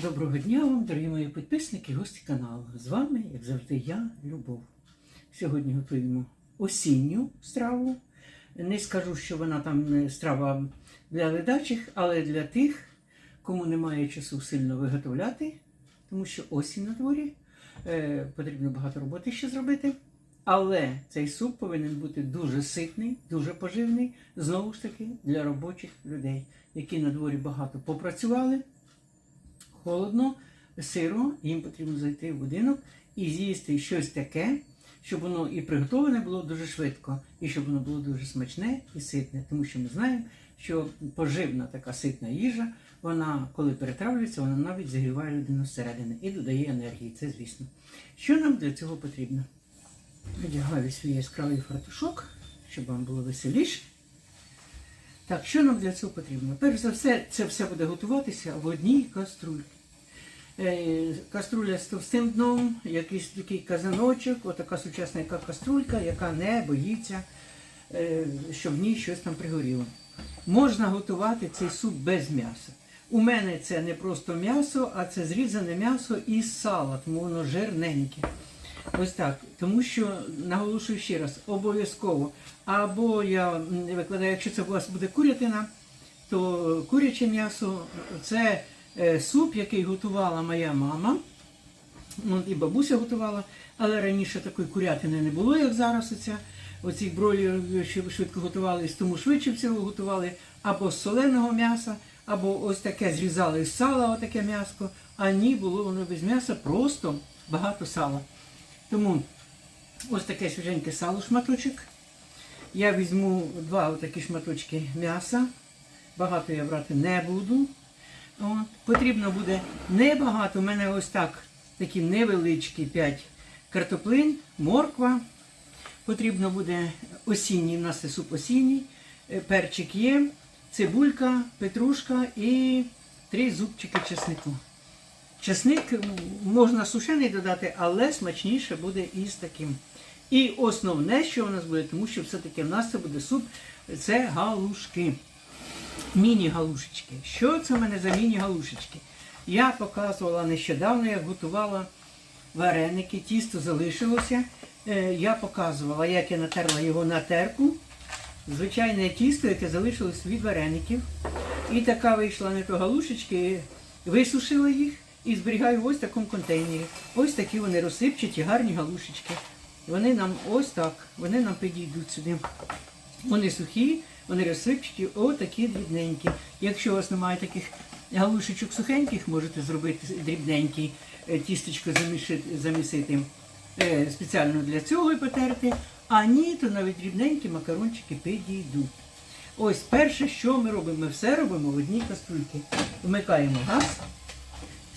Доброго дня вам, дорогі мої підписники, гості каналу. З вами, як завжди, я, Любов. Сьогодні готуємо осінню страву. Не скажу, що вона там е, страва для ледачих, але для тих, кому немає часу сильно виготовляти, тому що осінь на дворі, е, потрібно багато роботи ще зробити. Але цей суп повинен бути дуже ситний, дуже поживний, знову ж таки, для робочих людей, які на дворі багато попрацювали холодно, сиро, їм потрібно зайти в будинок і з'їсти щось таке, щоб воно і приготовлене було дуже швидко, і щоб воно було дуже смачне і ситне. Тому що ми знаємо, що поживна така ситна їжа, вона, коли перетравлюється, вона навіть загріває людину зсередини і додає енергії. Це звісно. Що нам для цього потрібно? Одягаю свій яскравий фартушок, щоб вам було веселіше. Так, що нам для цього потрібно? Перш за все, це все буде готуватися в одній каструльці. Е, Каструля з товстим дном, якийсь такий казаночок, отака сучасна яка каструлька, яка не боїться, е, щоб в ній щось там пригоріло. Можна готувати цей суп без м'яса. У мене це не просто м'ясо, а це зрізане м'ясо із сала, тому воно жирненьке. Ось так. Тому що наголошую ще раз, обов'язково. Або я викладаю, якщо це у вас буде курятина, то куряче м'ясо це е, суп, який готувала моя мама. Ну, і бабуся готувала, але раніше такої курятини не було, як зараз. Оця. Оці бройлери швидко готувались, тому швидше всього готували або з соленого м'яса, або ось таке зрізали з сала, отаке м'яско, а ні, було воно без м'яса, просто багато сала. Тому ось таке свіженьке сало шматочок. Я візьму два отакі шматочки м'яса. Багато я брати не буду. От. Потрібно буде небагато. У мене ось так такі невеличкі 5 картоплин, морква. Потрібно буде осінній, у нас це суп осінній, е, перчик є, цибулька, петрушка і три зубчики чеснику. Чесник можна сушений додати, але смачніше буде із таким. І основне, що у нас буде, тому що все-таки в нас це буде суп, це галушки. Міні-галушечки. Що це в мене за міні-галушечки? Я показувала нещодавно, як готувала вареники, тісто залишилося. Е, Я показувала, як я натерла його на терку. Звичайне тісто, яке залишилось від вареників. І така вийшла не то галушечки, висушила їх і зберігаю в ось такому контейнері. Ось такі вони розсипчаті, гарні галушечки. Вони нам ось так, вони нам підійдуть сюди. Вони сухі, вони розсипчаті, отакі дрібненькі. Якщо у вас немає таких галушечок сухеньких, можете зробити дрібненький е, тістечко замісити е, спеціально для цього і потерти. А ні, то навіть дрібненькі макарончики підійдуть. Ось перше, що ми робимо? Ми все робимо в одній каструльці. Вмикаємо газ,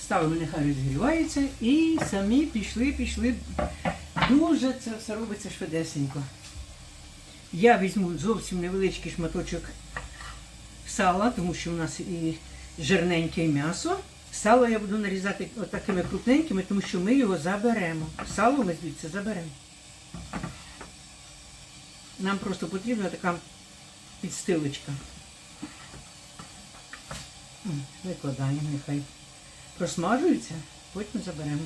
ставимо, нехай розгрівається, і самі пішли, пішли. Дуже це все робиться швидесенько. Я візьму зовсім невеличкий шматочок сала, тому що у нас і жирненьке м'ясо. Сало я буду нарізати отакими крупненькими, тому що ми його заберемо. Сало ми звідси заберемо. Нам просто потрібна така підстилочка. Викладаємо, нехай просмажується, потім заберемо.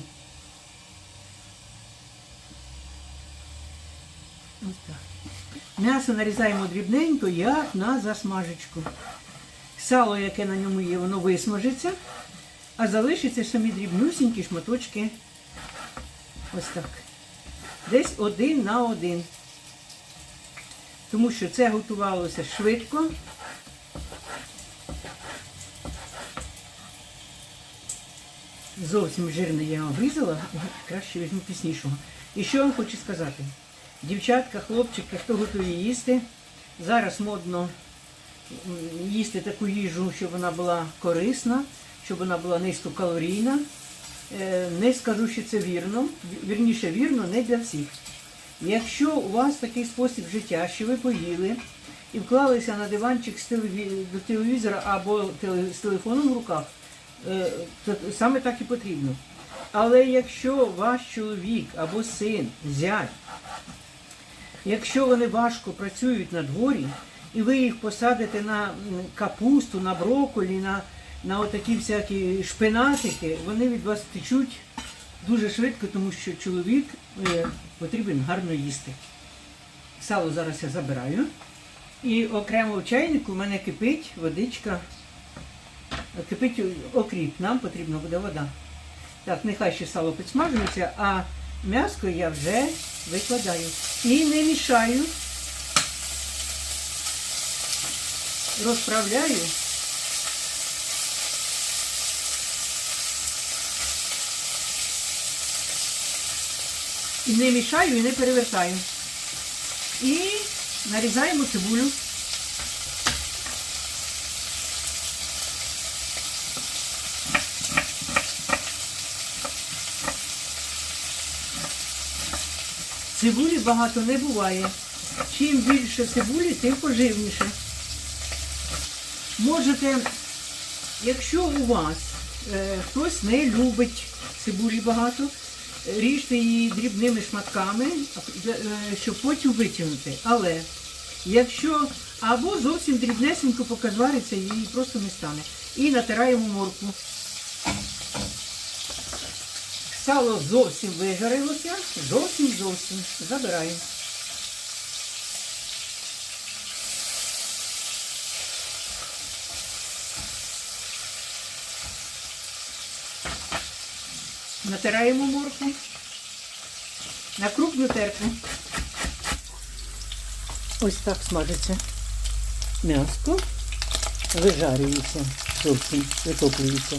Ось так. М'ясо нарізаємо дрібненько, як на засмажечку. Сало, яке на ньому є, воно висмажиться, а залишаться самі дрібнюсінькі шматочки. Ось так. Десь один на один. Тому що це готувалося швидко. Зовсім жирне я обрізала, краще візьму піснішого. І що вам хочу сказати? Дівчатка, хлопчики, хто готує їсти, зараз модно їсти таку їжу, щоб вона була корисна, щоб вона була низькокалорійна. Е, Не скажу, що це вірно, вірніше вірно, не для всіх. Якщо у вас такий спосіб життя, що ви поїли і вклалися на диванчик з телевізора або з телефоном в руках, саме так і потрібно. Але якщо ваш чоловік або син, зять, якщо вони важко працюють на дворі, і ви їх посадите на капусту, на брокколі, на на отакі всякі шпинатики, вони від вас течуть дуже швидко, тому що чоловік е, потрібен гарно їсти. Сало зараз я забираю. І окремо в чайнику в мене кипить водичка. Кипить окріп, нам потрібна буде вода. Так, нехай ще сало підсмажується, а м'яско я вже викладаю. І не мішаю. Розправляю. І не мішаю і не перевертаю. І нарізаємо цибулю. Цибулі багато не буває. Чим більше цибулі, тим поживніше. Можете, якщо у вас е, хтось не любить цибулі багато, ріжте її дрібними шматками, е, щоб потім витягнути. Але якщо або зовсім дрібнесенько поки звариться, її просто не стане. І натираємо моркву. Сало зовсім вижарилося, зовсім зовсім. Забираємо. Натираємо моркву на крупну терку. Ось так смажиться м'яско, вижарюється зовсім, витоплюється.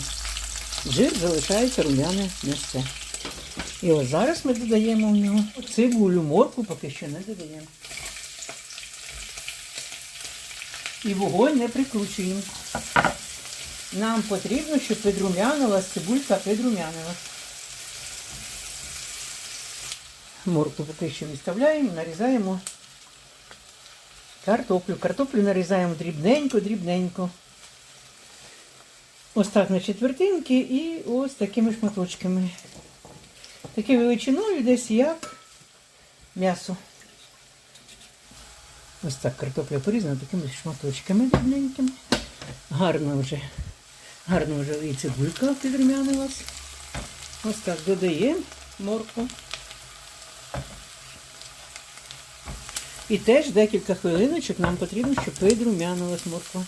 Жир залишається рум'яне м'ясце. І ось зараз ми додаємо в нього цибулю, моркву поки що не додаємо. І вогонь не прикручуємо. Нам потрібно, щоб підрум'янилась цибулька підрум'янилась. Морку поки що відставляємо, нарізаємо картоплю. Картоплю нарізаємо дрібненько, дрібненько. Ось так на четвертинки і ось такими шматочками. Такі величиною десь як м'ясо. Ось так картопля порізана такими шматочками дрібненькими. Гарно вже, гарно вже і цибулька підрумянилась. Ось так додаємо морку. І теж декілька хвилиночок нам потрібно, щоб підрумянилась морква.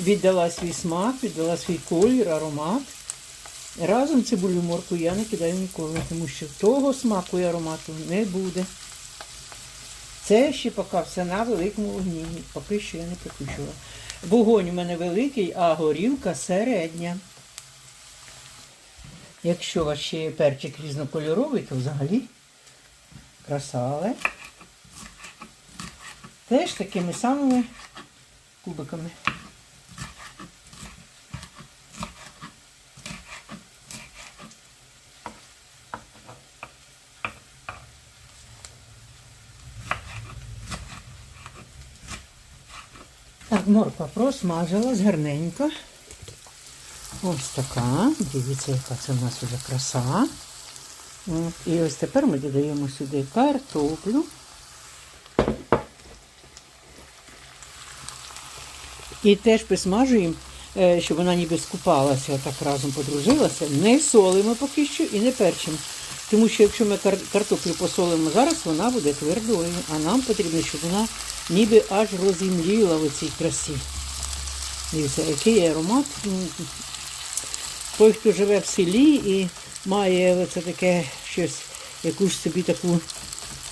Віддала свій смак, віддала свій колір, аромат. Разом цибулю морку я не кидаю ніколи, тому що того смаку і аромату не буде. Це ще поки все на великому вогні. Поки що я не прикручувала. Вогонь у мене великий, а горілка середня. Якщо у вас ще є перчик різнокольоровий, то взагалі краса, але теж такими самими кубиками. Морква просмажилась гарненько. Ось така. Дивіться, яка це в нас вже краса. І ось тепер ми додаємо сюди картоплю. І теж присмажуємо, е, щоб вона ніби скупалася, так разом подружилася. Не солимо поки що і не перчимо. Тому що якщо ми картоплю посолимо зараз, вона буде твердою. А нам потрібно, щоб вона ніби аж розімліла в цій красі. Дивіться, який аромат. Той, хто живе в селі і має оце таке щось, якусь собі таку,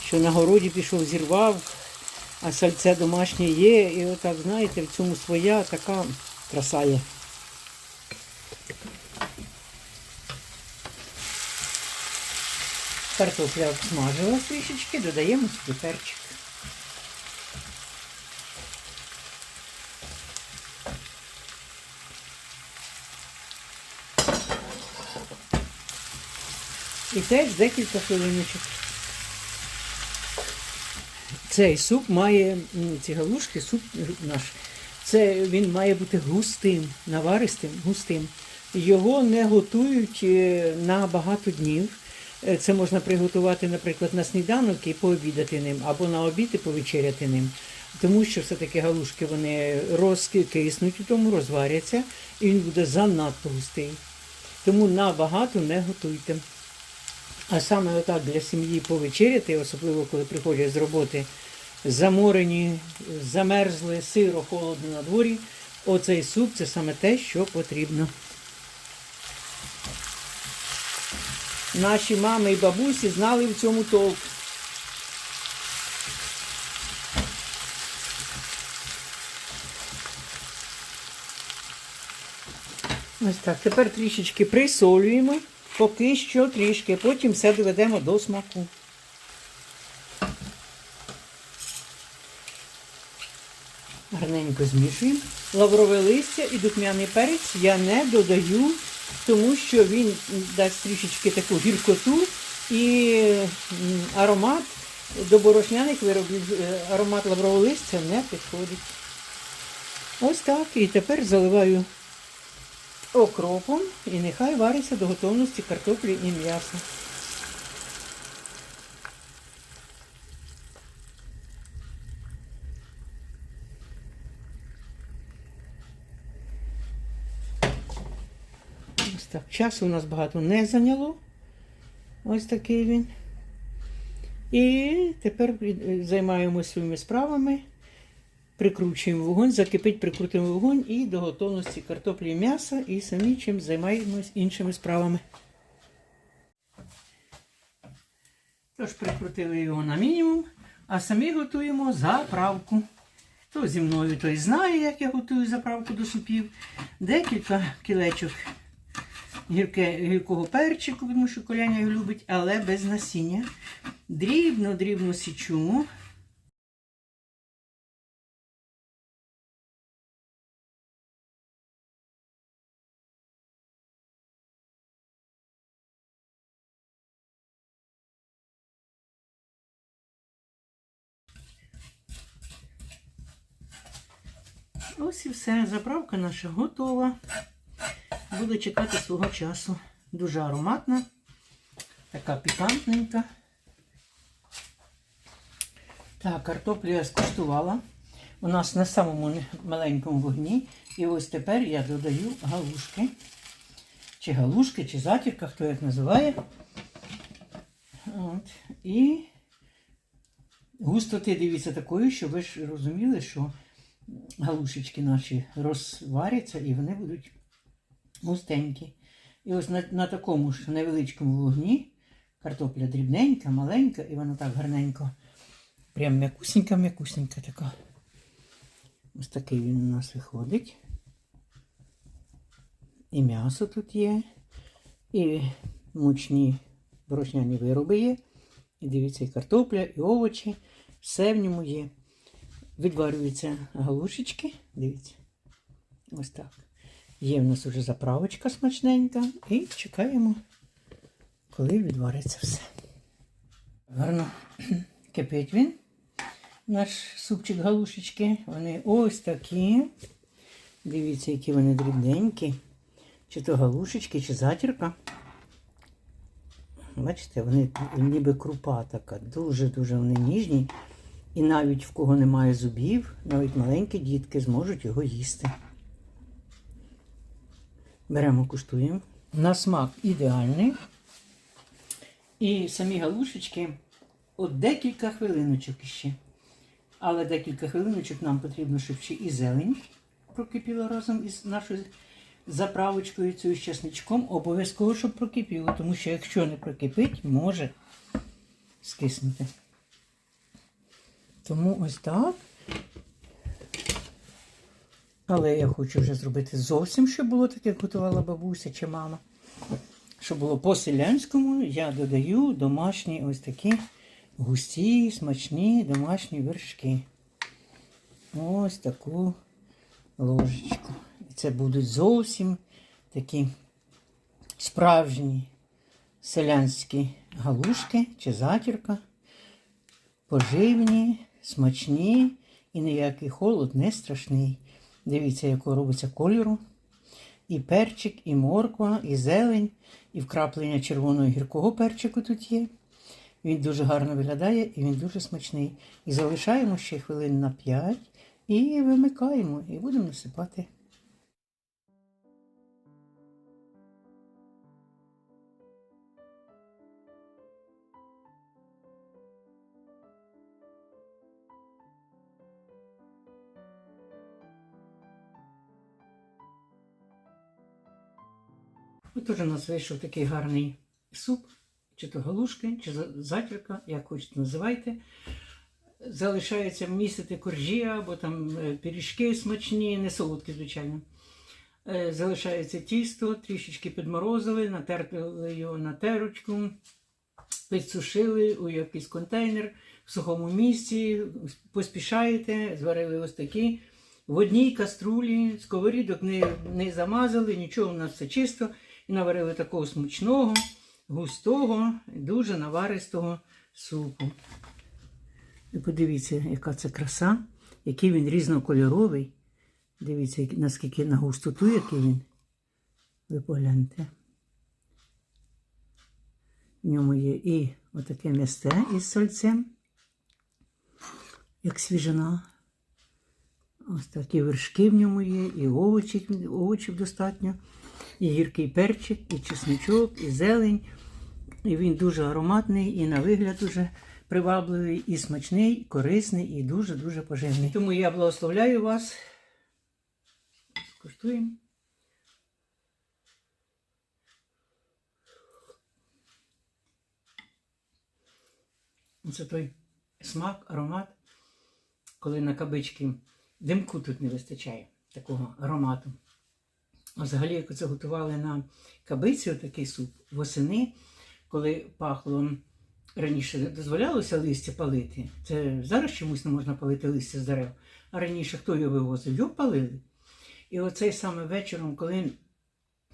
що на городі пішов, зірвав, а сальце домашнє є. І отак, знаєте, в цьому своя така краса є. Картопля обсмажила трішечки, додаємо сюди перчик. І теж декілька хвилиночок. Цей суп має, ці галушки, суп наш, це він має бути густим, наваристим, густим. Його не готують е, на багато днів. Е, Це можна приготувати, наприклад, на сніданок і пообідати ним, або на обід і повечеряти ним. тому що все-таки галушки вони розкиснуть у тому, розваряться, і він буде занадто густий. Тому набагато не готуйте. А саме отак для сім'ї повечеряти, особливо коли приходять з роботи заморені, замерзли, сиро, холодно на дворі. Оцей суп це саме те, що потрібно. Наші мами і бабусі знали в цьому толк. Ось так. Тепер трішечки присолюємо, поки що трішки, потім все доведемо до смаку. Гарненько змішуємо. Лаврове листя і духмяний перець я не додаю, тому що він дасть трішечки таку гіркоту і аромат до борошняних виробів, е, аромат лаврового листя не підходить. Ось так. І тепер заливаю окропом і нехай вариться до готовності картоплі і м'яса. Ось так. Часу у нас багато не зайняло. Ось такий він. І тепер займаємося своїми справами. Прикручуємо вогонь, закипить, прикрутимо вогонь і до готовності картоплі і м'яса, і самі чим займаємось іншими справами. Тож прикрутили його на мінімум, а самі готуємо заправку. Хто зі мною, той знає, як я готую заправку до супів. Декілька кілечок гірке, гіркого перчику, тому що коляня його любить, але без насіння. Дрібно-дрібно січу. Ось і все. Заправка наша готова. Буду чекати свого часу. Дуже ароматна, така пікантненька. Так, картоплю я скуштувала. У нас на самому маленькому вогні. І ось тепер я додаю галушки. Чи галушки, чи затірка, хто як називає. От. І густоти дивіться такою, щоб ви ж розуміли, що галушечки наші розваряться і вони будуть густенькі. І ось на, на такому ж невеличкому вогні картопля дрібненька, маленька, і вона так гарненько, прям м'якусенька-м'якусенька така. Ось такий він у нас виходить. І м'ясо тут є, і мучні борошняні вироби є. І дивіться, і картопля, і овочі. Все в ньому є. Відварюються галушечки. Дивіться. Ось так. Є в нас вже заправочка смачненька. І чекаємо, коли відвариться все. Гарно кипить він. Наш супчик галушечки. Вони ось такі. Дивіться, які вони дрібненькі. Чи то галушечки, чи затірка. Бачите, вони ніби крупа така. Дуже-дуже вони ніжні. І навіть в кого немає зубів, навіть маленькі дітки зможуть його їсти. Беремо, куштуємо. На смак ідеальний. І самі галушечки от декілька хвилиночок іще. Але декілька хвилиночок нам потрібно, щоб ще і зелень прокипіла разом із нашою заправочкою цією з чесничком. Обов'язково, щоб прокипіло, тому що якщо не прокипить, може скиснути. Тому ось так. Але я хочу вже зробити зовсім, щоб було так, як готувала бабуся чи мама. Щоб було по-селянському, я додаю домашні ось такі густі, смачні домашні вершки. Ось таку ложечку. І це будуть зовсім такі справжні селянські галушки чи затірка. Поживні, смачні і ніякий холод не страшний. Дивіться, якого робиться кольору. І перчик, і морква, і зелень, і вкраплення червоного гіркого перчику тут є. Він дуже гарно виглядає і він дуже смачний. І залишаємо ще хвилин на 5 і вимикаємо, і будемо насипати. Ось у нас вийшов такий гарний суп, чи то галушки, чи за- затірка, як хочете називайте. Залишається місити коржі або там е, пиріжки смачні, не солодкі, звичайно. Е, Залишається тісто, трішечки підморозили, натерли його на терочку, підсушили у якийсь контейнер в сухому місці, поспішаєте, зварили ось такі. В одній каструлі сковорідок не, не замазали, нічого у нас все чисто. І наварили такого смачного, густого, дуже наваристого супу. І подивіться, яка це краса, який він різнокольоровий. Дивіться, наскільки на густоту, який він. Ви погляньте. В ньому є і отаке м'ясте із сольцем, як свіжина. Ось такі вершки в ньому є, і овочі, овочів достатньо, і гіркий перчик, і чесничок, і зелень. І він дуже ароматний, і на вигляд дуже привабливий, і смачний, і корисний, і дуже-дуже поживний. Тому я благословляю вас. Скуштуємо. Це той смак, аромат, коли на кабички димку тут не вистачає такого аромату. Взагалі, як це готували на кабиці, отакий суп восени, коли пахло раніше дозволялося листя палити. Це зараз чомусь не можна палити листя з дерев. А раніше хто його вивозив? Його палили. І оцей саме вечором, коли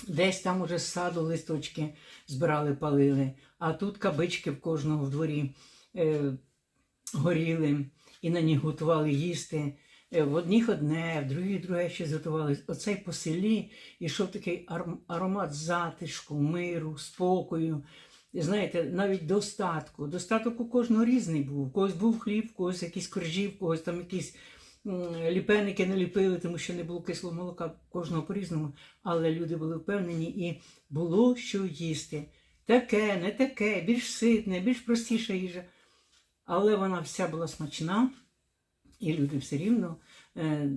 десь там уже з саду листочки збирали, палили, а тут кабички в кожного в дворі е, горіли і на них готували їсти. Е, В одних одне, в других друге щось готували. Оцей по селі йшов такий аромат затишку, миру, спокою. Знаєте, навіть достатку. Достаток у кожного різний був. У когось був хліб, у когось якісь коржі, у когось там якісь ліпеники не ліпили, тому що не було кислого молока, кожного по-різному. Але люди були впевнені і було що їсти. Таке, не таке, більш ситне, більш простіша їжа. Але вона вся була смачна, і люди все рівно е,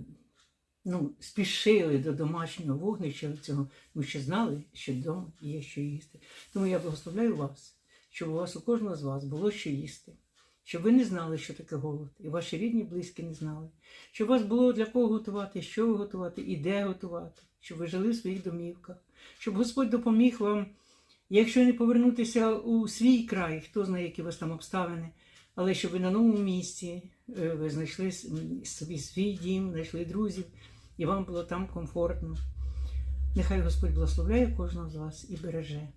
ну, спішили до домашнього вогнища цього, тому що знали, що вдома є що їсти. Тому я благословляю вас, щоб у вас у кожного з вас було що їсти, щоб ви не знали, що таке голод, і ваші рідні, близькі не знали, щоб у вас було для кого готувати, що готувати і де готувати, щоб ви жили в своїх домівках, щоб Господь допоміг вам, якщо не повернутися у свій край, хто знає, які у вас там обставини, але щоб ви на новому місці ви знайшли собі свій дім, знайшли друзів, і вам було там комфортно. Нехай Господь благословляє кожного з вас і береже.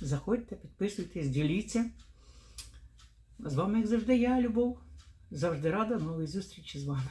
Заходьте, підписуйтесь, діліться. З вами, як завжди, я, Любов. Завжди рада нової зустрічі з вами.